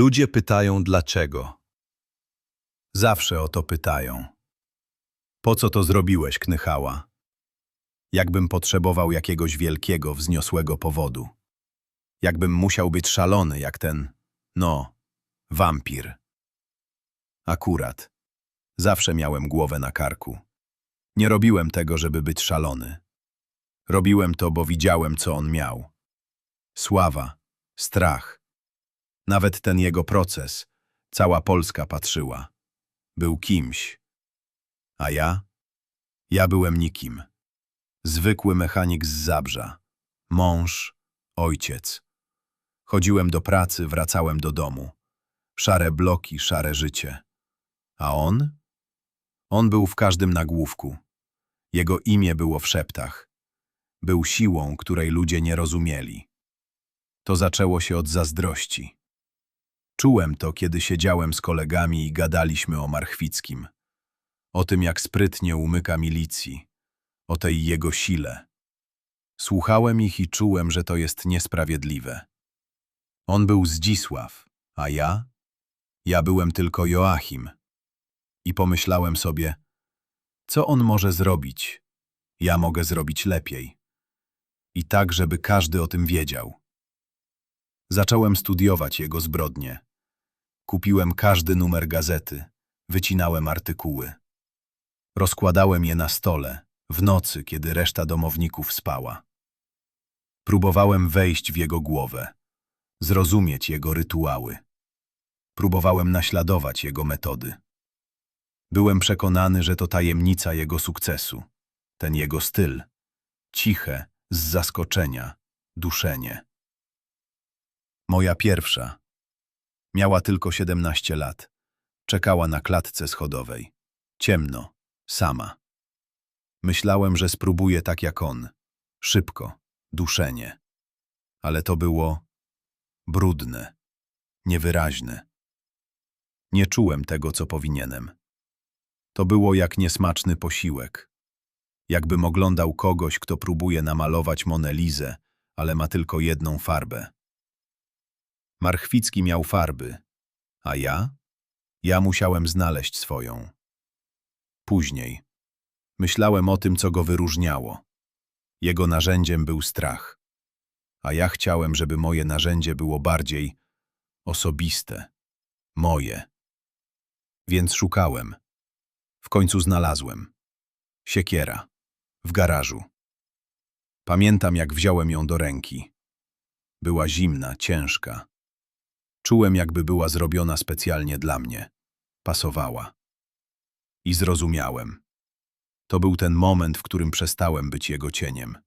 Ludzie pytają dlaczego. Zawsze o to pytają. Po co to zrobiłeś, Knychała? Jakbym potrzebował jakiegoś wielkiego, wzniosłego powodu. Jakbym musiał być szalony, jak ten, no, wampir. Akurat. Zawsze miałem głowę na karku. Nie robiłem tego, żeby być szalony. Robiłem to, bo widziałem, co on miał. Sława, strach. Nawet ten jego proces, cała Polska patrzyła. Był kimś. A ja? Ja byłem nikim. Zwykły mechanik z Zabrza. Mąż, ojciec. Chodziłem do pracy, wracałem do domu. Szare bloki, szare życie. A on? On był w każdym nagłówku. Jego imię było w szeptach. Był siłą, której ludzie nie rozumieli. To zaczęło się od zazdrości. Czułem to, kiedy siedziałem z kolegami i gadaliśmy o Marchwickim. O tym, jak sprytnie umyka milicji. O tej jego sile. Słuchałem ich i czułem, że to jest niesprawiedliwe. On był Zdzisław, a ja? Ja byłem tylko Joachim. I pomyślałem sobie, co on może zrobić? Ja mogę zrobić lepiej. I tak, żeby każdy o tym wiedział. Zacząłem studiować jego zbrodnie. Kupiłem każdy numer gazety, wycinałem artykuły. Rozkładałem je na stole, w nocy, kiedy reszta domowników spała. Próbowałem wejść w jego głowę, zrozumieć jego rytuały. Próbowałem naśladować jego metody. Byłem przekonany, że to tajemnica jego sukcesu, ten jego styl, ciche, z zaskoczenia, duszenie. Moja pierwsza. Miała tylko 17 lat. Czekała na klatce schodowej. Ciemno, sama. Myślałem, że spróbuję tak jak on. Szybko, duszenie. Ale to było brudne, niewyraźne. Nie czułem tego, co powinienem. To było jak niesmaczny posiłek. Jakbym oglądał kogoś, kto próbuje namalować Monelizę, ale ma tylko jedną farbę. Marchwicki miał farby, a ja? Ja musiałem znaleźć swoją. Później. Myślałem o tym, co go wyróżniało. Jego narzędziem był strach. A ja chciałem, żeby moje narzędzie było bardziej osobiste, moje. Więc szukałem. W końcu znalazłem. Siekiera. W garażu. Pamiętam, jak wziąłem ją do ręki. Była zimna, ciężka. Czułem, jakby była zrobiona specjalnie dla mnie. Pasowała. I zrozumiałem. To był ten moment, w którym przestałem być jego cieniem.